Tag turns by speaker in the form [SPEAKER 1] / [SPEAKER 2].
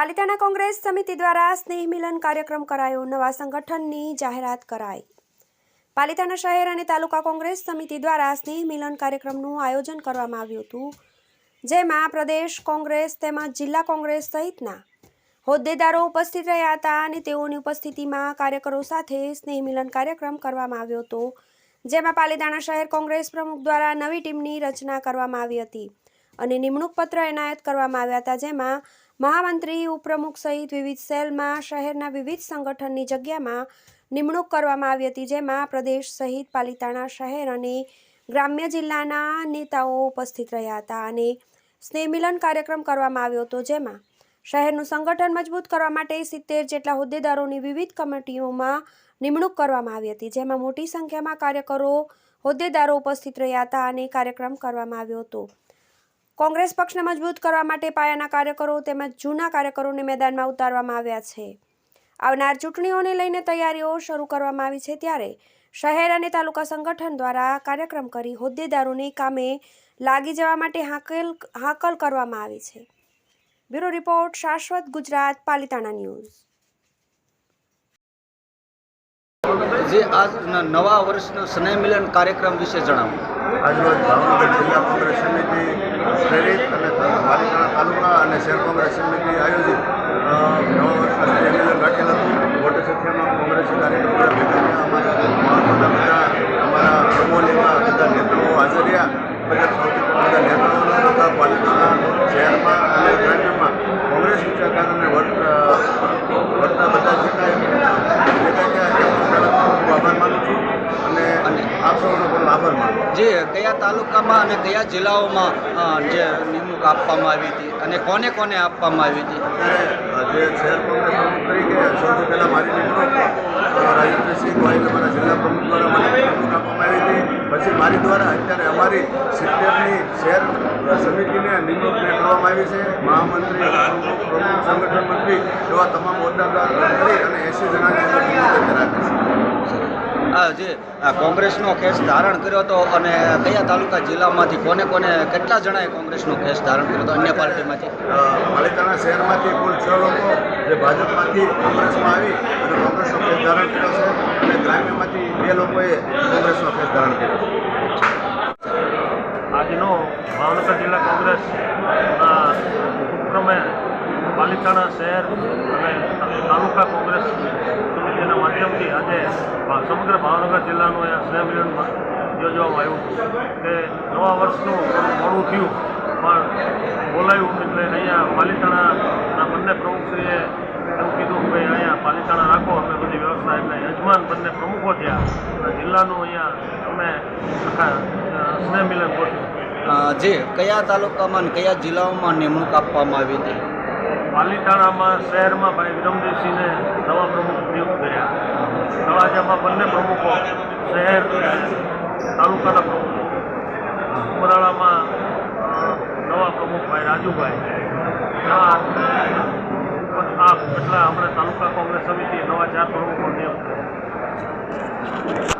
[SPEAKER 1] પાલિતાણા કોંગ્રેસ સમિતિ દ્વારા સ્નેહ મિલન કાર્યક્રમ કરાયો, નવા સંગઠનની જાહેરાત કરાઈ. પાલિતાણા શહેર અને તાલુકા કોંગ્રેસ સમિતિ દ્વારા સ્નેહ મિલન કાર્યક્રમનું આયોજન કરવામાં આવ્યું હતું, જેમાં પ્રદેશ કોંગ્રેસ તેમજ જિલ્લા કોંગ્રેસ સહિતના હોદ્દેદારો ઉપસ્થિત રહ્યા હતા અને તેઓની ઉપસ્થિતિમાં કાર્યકરો સાથે સ્નેહ મિલન કાર્યક્રમ કરવામાં આવ્યો હતો, જેમાં પાલિતાણા શહેર કોંગ્રેસ પ્રમુખ દ્વારા નવી ટીમની રચના કરવામાં આવી હતી. અને નિમણૂક પત્ર એનાયત કરવામાં આવ્યા હતા, જેમાં મહામંત્રી, ઉપપ્રમુખ સહિત વિવિધ સેલમાં, શહેરના વિવિધ સંગઠનની જગ્યામાં નિમણૂક કરવામાં આવી હતી, જેમાં પ્રદેશ સહિત પાલિતાણા શહેર અને ગ્રામ્ય જિલ્લાના નેતાઓ ઉપસ્થિત રહ્યા હતા અને સ્નેહમિલન કાર્યક્રમ કરવામાં આવ્યો હતો, જેમાં શહેરનું સંગઠન મજબૂત કરવા માટે સિત્તેર જેટલા હોદ્દેદારોની વિવિધ કમિટીઓમાં નિમણૂક કરવામાં આવી હતી, જેમાં મોટી સંખ્યામાં કાર્યકરો, હોદ્દેદારો ઉપસ્થિત રહ્યા હતા અને કાર્યક્રમ કરવામાં આવ્યો હતો. કોંગ્રેસ પક્ષને મજબૂત કરવા માટે પાયાના કાર્યકરો તેમજ જૂના કાર્યકરોને મેદાનમાં ઉતારવામાં આવ્યા છે. આવનાર ચૂંટણીઓને લઈને તૈયારીઓ શરૂ કરવામાં આવી છે ત્યારે શહેર અને તાલુકા સંગઠન દ્વારા કાર્યક્રમ કરી હોદ્દેદારોને કામે લાગી જવા માટે હાકલ હાકલ કરવામાં આવી છે. બ્યુરો રિપોર્ટ શાશ્વત ગુજરાત, પાલિતાણા ન્યૂઝ.
[SPEAKER 2] જે આ નવા વર્ષનો સ્નેહ મિલન કાર્યક્રમ વિશે જણાવો.
[SPEAKER 3] આજરોજ ભાવનગર જિલ્લા કોંગ્રેસ સમિતિ પ્રેરિત અને પાલિતાણા તાલુકા અને શહેર કોંગ્રેસ સમિતિ આયોજિત નવા વર્ષના સંમેલન રાખેલ હતું. મોટી સંખ્યામાં કોંગ્રેસી કાર્યકરો બધા ભેગા થયા અમારા મહત્વના બધા અમારા પ્રમોલીમાં બધા નેતાઓ હાજર રહ્યા બધા સૌથી બધા નેતાઓ તથા પાલિતાણા શહેરમાં અને ગ્રામ્યમાં કોંગ્રેસ વિચારધારાને વર્ત અ, વર્તતા બધા જે કાંઈ ભેગા થયા એ પહેલાં ખૂબ આભાર માનું છું અને
[SPEAKER 2] અને
[SPEAKER 3] આપ સૌનો પણ આભાર માનું છું.
[SPEAKER 2] જે કયા તાલુકામાં અને કયા જિલ્લાઓમાં જે નિમણૂક આપવામાં આવી હતી અને કોને કોને આપવામાં આવી હતી?
[SPEAKER 3] જે શહેર પ્રમુખ તરીકે સૌથી પહેલાં મારી નિમણૂક રાજેન્દ્રસિંહ ગોહિલ અમારા જિલ્લા પ્રમુખ દ્વારા મને નિમણૂક આપવામાં આવી હતી. પછી મારી દ્વારા અત્યારે અમારી સિત્તેરની શહેર સમિતિને નિમણૂક કરવામાં આવી છે. મહામંત્રી, પ્રમુખ સંગઠન મંત્રી એવા તમામ હોદ્દા કરી અને એંસી જણાની નિમણૂક રાખી છે.
[SPEAKER 2] આ જે આ કોંગ્રેસનો કેસ ધારણ કર્યો હતો અને કયા તાલુકા જિલ્લામાંથી કોને કોને કેટલા જણાએ કોંગ્રેસનો કેસ ધારણ કર્યો હતો અન્ય પાર્ટીમાંથી?
[SPEAKER 3] પાલિતાણા શહેરમાંથી કુલ છ લોકો જે ભાજપમાંથી કોંગ્રેસમાં આવી અને કોંગ્રેસનો કેસ ધારણ કર્યો છે અને ગ્રામ્યમાંથી બે લોકોએ કોંગ્રેસનો કેસ ધારણ કર્યો છે.
[SPEAKER 4] આજનો ભાવનગર જિલ્લા કોંગ્રેસ ઉપક્રમે પાલિતાણા શહેર અને તાલુકા કોંગ્રેસ સમિતિના માધ્યમથી આજે સમગ્ર ભાવનગર જિલ્લાનું અહીંયા સ્નેહ મિલન યોજવામાં આવ્યું કે નવા વર્ષનું મોડું થયું, પણ બોલાયું એટલે અહીંયા પાલિતાણાના બંને પ્રમુખશ્રીએ એવું કીધું કે અહીંયા પાલિતાણા રાખો, અમે બધી વ્યવસ્થા એટલે યજમાન બંને પ્રમુખો થયા અને જિલ્લાનું અહીંયા અમે આખા સ્નેહમિલન મિલન ગોઠવ્યું
[SPEAKER 2] જે, કયા તાલુકામાં કયા જિલ્લાઓમાં નિમણૂક આપવામાં આવી હતી?
[SPEAKER 4] પાલિતાણામાં શહેરમાં ભાઈ વિરમદેવસિંહને નવા પ્રમુખ નિયુક્ત કર્યા. તળાજામાં બંને પ્રમુખો શહેર તાલુકાના પ્રમુખો. ઉમરાળામાં નવા પ્રમુખ ભાઈ રાજુભાઈ. આ એટલા હમણાં તાલુકા કોંગ્રેસ સમિતિ નવા ચાર પ્રમુખો નિયુક્ત કર્યા.